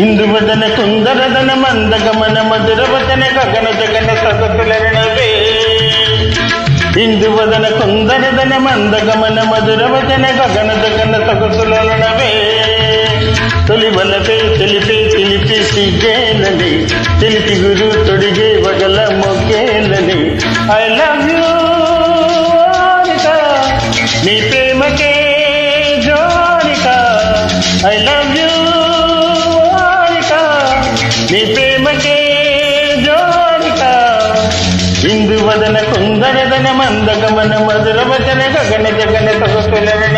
ఇందువదన కుందరదన మందగమన మధురవదన గగన జగన సగతులరణవే ఇందువదన కుందరదన మందగమన మధురవదన గగన జగన సగతులరణవే తొలివలపే తెలిపే తెలిపి సిగ్గేలని తెలిపి గురు తొడిగే వగల మొగ్గేలని ఐ లవ్ యూ నీ ప్రేమకే జోనిక. ఐ లవ్ యూ ఇందువదన కుందరదన మందగమన మధుర వచన గగన జగన సొగసులనవే